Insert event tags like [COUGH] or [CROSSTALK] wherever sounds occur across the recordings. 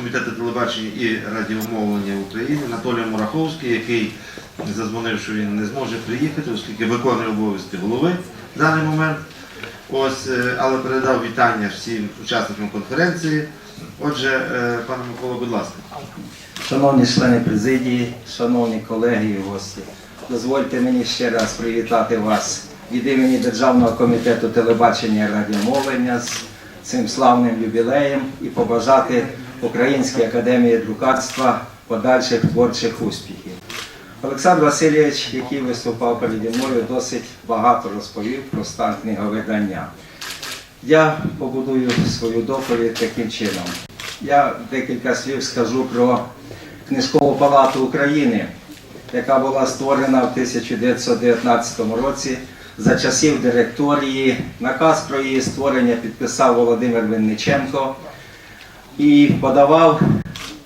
комітету телебачення і радіомовлення України Анатолій Мураховський, який зазвонив, що він не зможе приїхати, оскільки виконує обов'язки голови в даний момент. Ось, е, але передав вітання всім учасникам конференції. Отже, е, пане Микола, будь ласка. Шановні члени президії, шановні колеги і гості, дозвольте мені ще раз привітати вас від імені Державного комітету телебачення і радіомовлення з цим славним юбілеєм і побажати Українській академії друкарства подальших творчих успіхів. Олександр Васильович, який виступав переді мною, досить багато розповів про стан книговидання. Я побудую свою доповідь таким чином. Я декілька слів скажу про Книжкову палату України, яка була створена в 1919 році за часів директорії. Наказ про її створення підписав Володимир Винниченко і подавав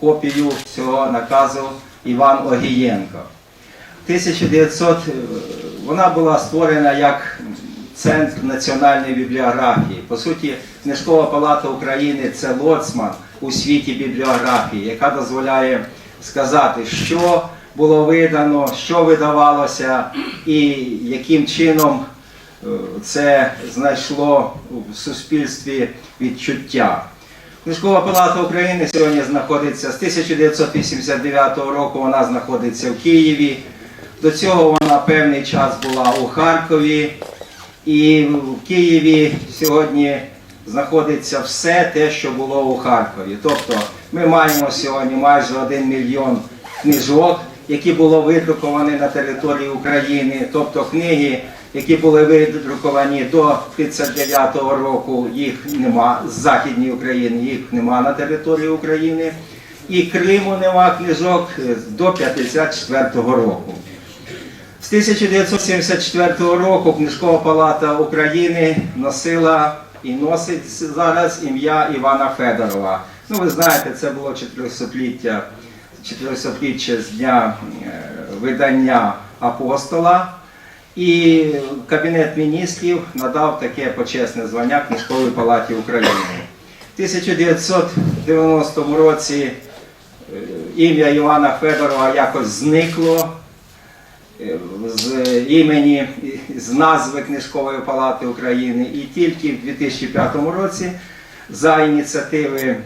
копію цього наказу Іван Огієнко. 1900, е, вона була створена як Центр національної бібліографії. По суті, Книжкова палата України це лоцман у світі бібліографії, яка дозволяє сказати, що було видано, що видавалося і яким чином е, це знайшло в суспільстві відчуття. Книжкова палата України сьогодні знаходиться з 1989 року. Вона знаходиться в Києві. До цього вона певний час була у Харкові. І в Києві сьогодні знаходиться все те, що було у Харкові. Тобто ми маємо сьогодні майже 1 мільйон книжок, які були видруковані на території України, тобто книги, які були видруковані до 1939 року, їх нема з Західної України, їх нема на території України. І Криму нема книжок до 1954 року. З 1974 року Книжкова палата України носила і носить зараз ім'я Івана Федорова. Ну, ви знаєте, це було 400-ліття, 400-річчя з дня е, видання апостола. І Кабінет міністрів надав таке почесне звання Книжковій палаті України. В 1990 році е, ім'я Івана Федорова якось зникло е, з імені, з назви Книжкової палати України. І тільки в 2005 році за ініціативи е,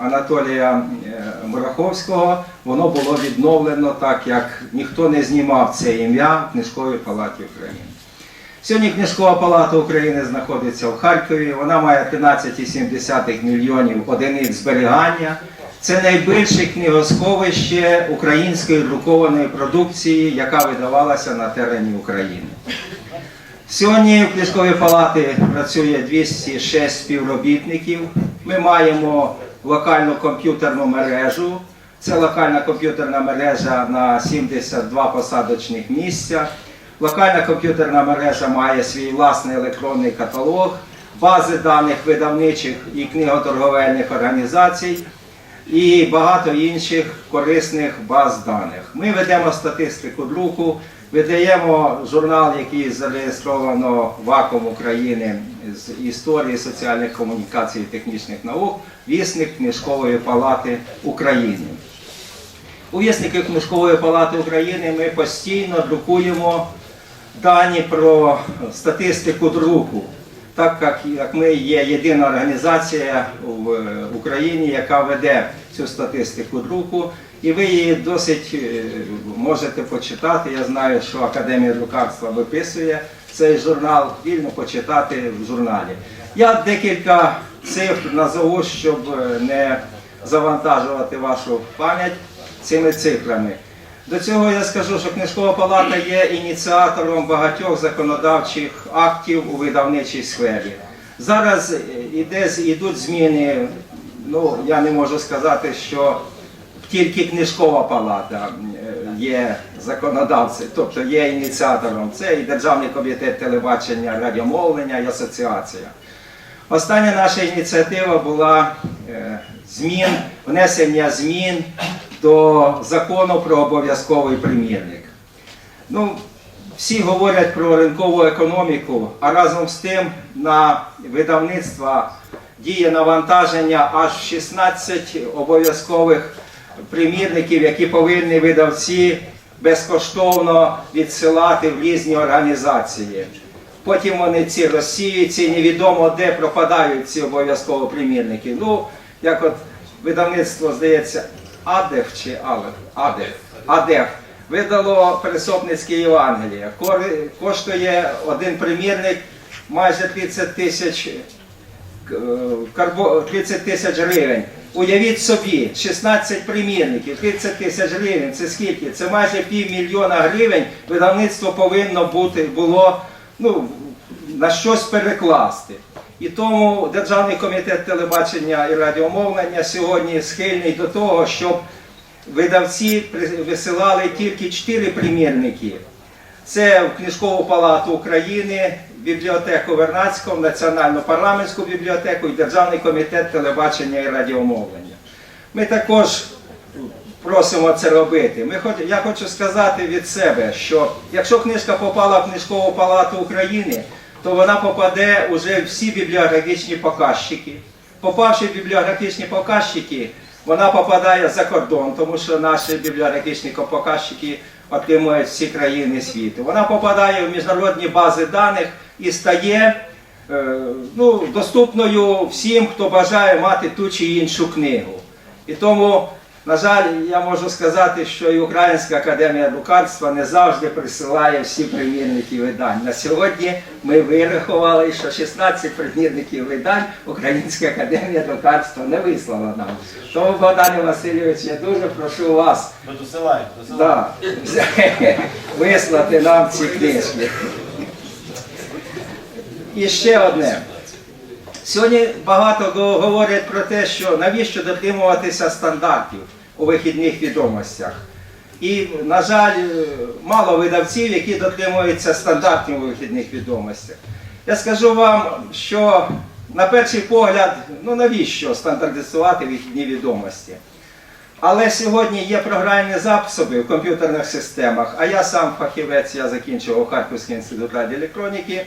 Анатолія е, Мураховського воно було відновлено так, як ніхто не знімав це ім'я в Книжковій палаті України. Сьогодні Книжкова палата України знаходиться в Харкові. Вона має 13,7 мільйонів одиниць зберігання. Це найбільше книгосховище української друкованої продукції, яка видавалася на терені України. Сьогодні в Книжковій палаті працює 206 співробітників. Ми маємо локальну комп'ютерну мережу. Це локальна комп'ютерна мережа на 72 посадочних місця. Локальна комп'ютерна мережа має свій власний електронний каталог, бази даних видавничих і книготорговельних організацій і багато інших корисних баз даних. Ми ведемо статистику друку, видаємо журнал, який зареєстровано ВАКом України з історії соціальних комунікацій і технічних наук, вісник Книжкової палати України. У віснику Книжкової палати України ми постійно друкуємо дані про статистику друку, так як, ми є єдина організація в Україні, яка веде цю статистику друку, і ви її досить е, можете почитати. Я знаю, що Академія друкарства виписує цей журнал, вільно почитати в журналі. Я декілька цифр назову, щоб е, не завантажувати вашу пам'ять цими цифрами. До цього я скажу, що Книжкова палата є ініціатором багатьох законодавчих актів у видавничій сфері. Зараз е, іде, ідуть зміни, ну я не можу сказати, що тільки Книжкова палата е, є законодавцем, тобто є ініціатором. Це і Державний комітет телебачення, радіомовлення, і асоціація. Остання наша ініціатива була е, змін, внесення змін до закону про обов'язковий примірник. Ну, всі говорять про ринкову економіку, а разом з тим на видавництва діє навантаження аж 16 обов'язкових примірників, які повинні видавці безкоштовно відсилати в різні організації. Потім вони ці розсіюються невідомо де пропадають ці обов'язково примірники. Ну, як от видавництво, здається, Адеф чи Алеф? Адеф. Адеф. Видало Пересопницьке Євангеліє. Коштує один примірник майже 30 тисяч 30 тисяч гривень. Уявіть собі, 16 примірників, 30 тисяч гривень. Це скільки? Це майже півмільйона гривень. Видавництво повинно бути було ну, на щось перекласти. І тому Державний комітет телебачення і радіомовлення сьогодні схильний до того, щоб видавці висилали тільки 4 примірники. Це в Книжкову палату України, бібліотеку Вернадського, Національну парламентську бібліотеку і Державний комітет телебачення і радіомовлення. Ми також просимо це робити. Ми хоч, я хочу сказати від себе, що якщо книжка попала в Книжкову палату України, то вона попаде уже в всі бібліографічні показчики. Попавши в бібліографічні показчики, вона попадає за кордон, тому що наші бібліографічні показчики отримують всі країни світу. Вона попадає в міжнародні бази даних і стає е, ну, доступною всім, хто бажає мати ту чи іншу книгу. І тому, на жаль, я можу сказати, що і Українська академія друкарства не завжди присилає всі примірники видань. На сьогодні ми вирахували, що 16 примірників видань Українська академія друкарства не вислала нам. Тому, Богдане Васильович, я дуже прошу вас досилаємо, досилаємо. да, [LAUGHS] вислати нам ці книжки. І ще одне. Сьогодні багато говорять про те, що навіщо дотримуватися стандартів у вихідних відомостях. І, на жаль, е, мало видавців, які дотримуються стандартів у вихідних відомостях. Я скажу вам, що на перший погляд, ну навіщо стандартизувати вихідні відомості? Але сьогодні є програмні засоби в комп'ютерних системах, а я сам фахівець, я закінчував Харківський інститут радіоелектроніки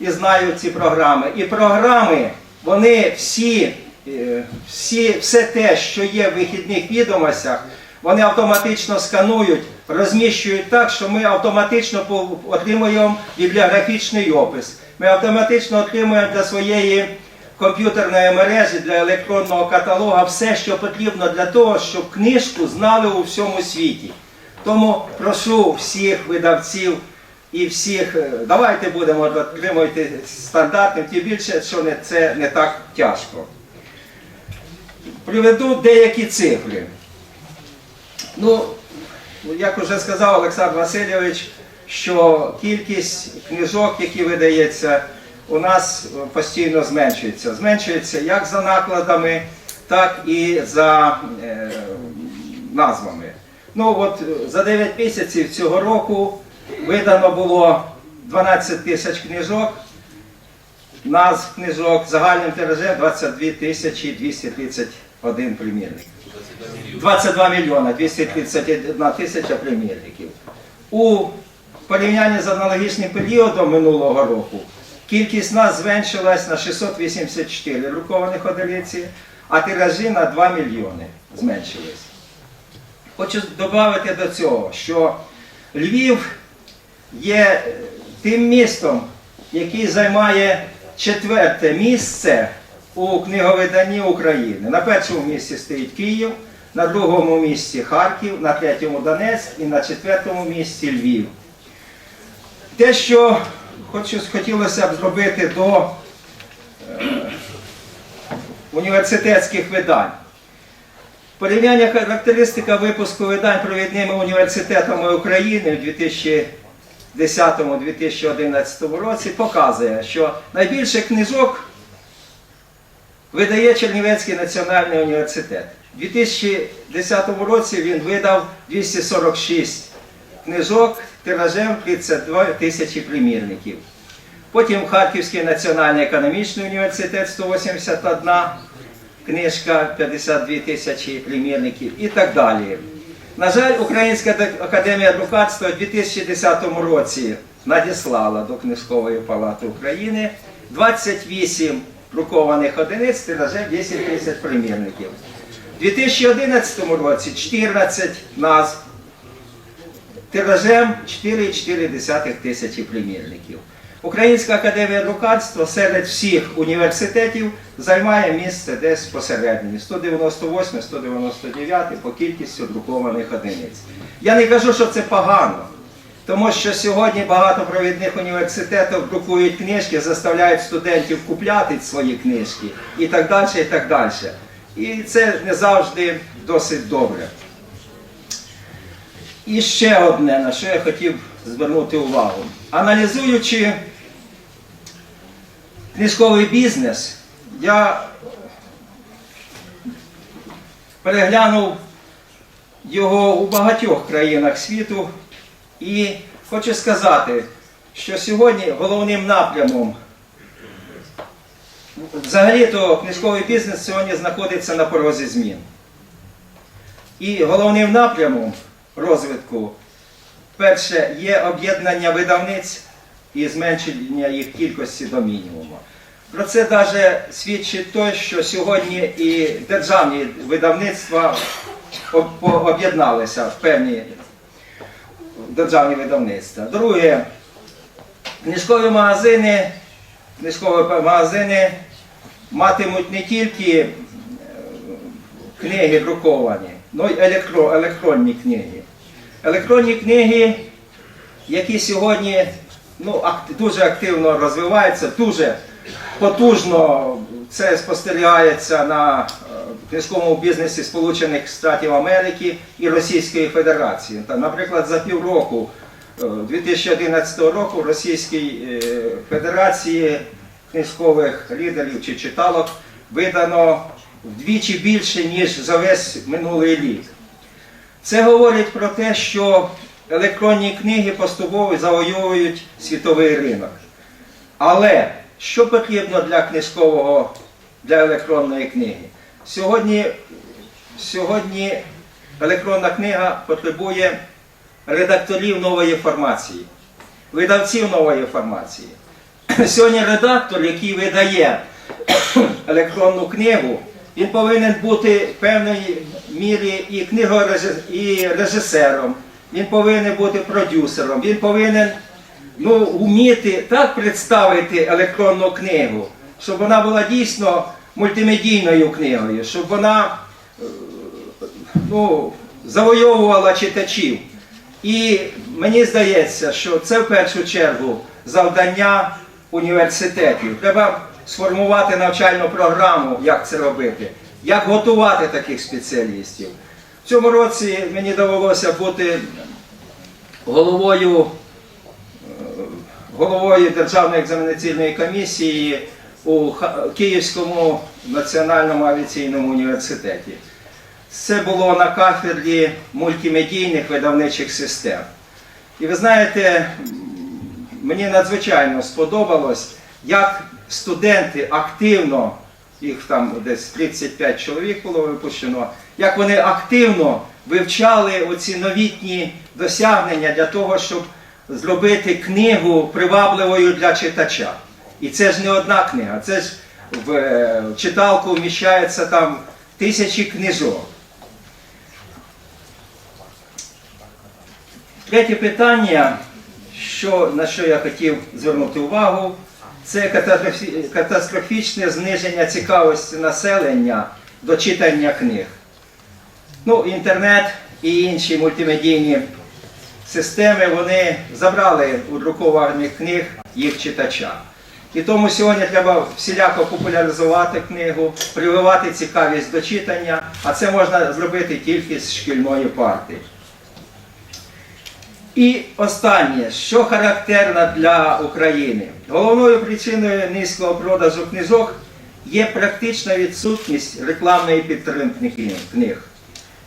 і знаю ці програми. І програми, вони всі, е, всі, все те, що є в вихідних відомостях, вони автоматично сканують, розміщують так, що ми автоматично отримуємо бібліографічний опис. Ми автоматично отримуємо для своєї комп'ютерної мережі, для електронного каталога все, що потрібно для того, щоб книжку знали у всьому світі. Тому прошу всіх видавців і всіх, е, давайте будемо дотримувати стандартів, тим більше, що не, це не так тяжко. Приведу деякі цифри. Ну, як вже сказав Олександр Васильович, що кількість книжок, які видається, у нас постійно зменшується. Зменшується як за накладами, так і за е, назвами. Ну от е, за 9 місяців цього року видано було 12 тисяч книжок, назв книжок, загальним тиражем 22 тисячі 231 примірник. 22 мільйона 231 тисяча примірників. У порівнянні з аналогічним періодом минулого року кількість нас зменшилась на 684 друкованих одиниці, а тиражі на 2 мільйони зменшились. Хочу додати до цього, що Львів є тим містом, який займає четверте місце у книговиданні України. На першому місці стоїть Київ, на другому місці Харків, на третьому Донецьк і на четвертому місці Львів. Те, що хочу, хотілося б зробити до е, університетських видань. Порівняння характеристика випуску видань провідними університетами України в 2020. 10-2011 році показує, що найбільше книжок видає Чернівецький національний університет. У 2010 році він видав 246 книжок тиражем 32 тисячі примірників. Потім Харківський національний економічний університет 181 книжка, 52 тисячі примірників і так далі. На жаль, Українська академія друкарства у 2010 році надіслала до Книжкової палати України 28 друкованих одиниць тиражем 10 тисяч примірників. У 2011 році 14 назв тиражем 4,4 тисячі примірників. Українська академія друкарства серед всіх університетів займає місце десь посередині 198-199 по кількістю друкованих одиниць. Я не кажу, що це погано, тому що сьогодні багато провідних університетів друкують книжки, заставляють студентів купляти свої книжки і так далі. І так далі. І це не завжди досить добре. І ще одне, на що я хотів звернути увагу. Аналізуючи книжковий бізнес, я переглянув його у багатьох країнах світу і хочу сказати, що сьогодні головним напрямом взагалі-то книжковий бізнес сьогодні знаходиться на порозі змін. І головним напрямом розвитку, перше, є об'єднання видавниць і зменшення їх кількості до мінімуму. Про це навіть свідчить те, що сьогодні і державні видавництва об'єдналися в певні державні видавництва. Друге, книжкові магазини, книжкові магазини матимуть не тільки е, книги друковані, але й електро, електронні книги. Електронні книги, які сьогодні ну, дуже активно розвиваються, дуже потужно це спостерігається на е, книжковому бізнесі Сполучених Штатів Америки і Російської Федерації. Наприклад, за півроку е, 2011 року Російській е, Федерації книжкових лідерів чи читалок видано вдвічі більше, ніж за весь минулий рік. Це говорить про те, що електронні книги поступово завойовують світовий ринок. Але що потрібно для книжкового, для електронної книги? Сьогодні, сьогодні електронна книга потребує редакторів нової формації, видавців нової формації. [CLEARS THROAT] Сьогодні редактор, який видає [CLEARS THROAT] електронну книгу, він повинен бути в певній мірі і книгорежисером, і режисером, він повинен бути продюсером, він повинен ну, вміти так представити електронну книгу, щоб вона була дійсно мультимедійною книгою, щоб вона е, ну, завойовувала читачів. І мені здається, що це в першу чергу завдання університетів. Треба сформувати навчальну програму, як це робити, як готувати таких спеціалістів. Цьому році мені довелося бути головою головою Державної екзаменаційної комісії у Київському національному авіаційному університеті. Це було на кафедрі мультимедійних видавничих систем. І ви знаєте, мені надзвичайно сподобалось, як студенти активно, їх там десь 35 чоловік було випущено, як вони активно вивчали оці новітні досягнення для того, щоб зробити книгу привабливою для читача. І це ж не одна книга, це ж в е, читалку вміщається там тисячі книжок. Третє питання, що, на що я хотів звернути увагу, це катастрофічне зниження цікавості населення до читання книг. Ну, інтернет і інші мультимедійні системи вони забрали у друкованих книг їх читача. І тому сьогодні треба всіляко популяризувати книгу, прививати цікавість до читання, а це можна зробити тільки з шкільної парти. І останнє, що характерно для України. Головною причиною низького продажу книжок є практична відсутність рекламної підтримки книг.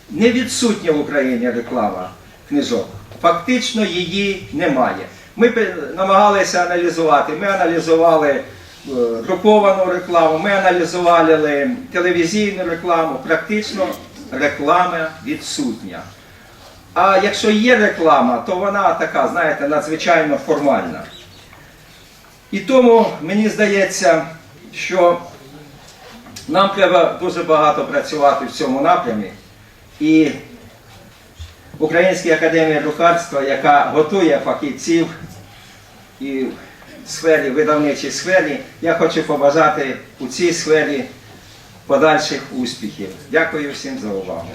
Не відсутня в Україні реклама книжок. Фактично її немає. Ми намагалися аналізувати. Ми аналізували е, друковану рекламу, ми аналізували телевізійну рекламу. Практично реклама відсутня. А якщо є реклама, то вона така, знаєте, надзвичайно формальна. І тому мені здається, що Нам треба дуже багато працювати в цьому напрямі. І Українська академія друкарства, яка готує фахівців і в сфері, видавничій сфері, я хочу побажати у цій сфері подальших успіхів. Дякую всім за увагу.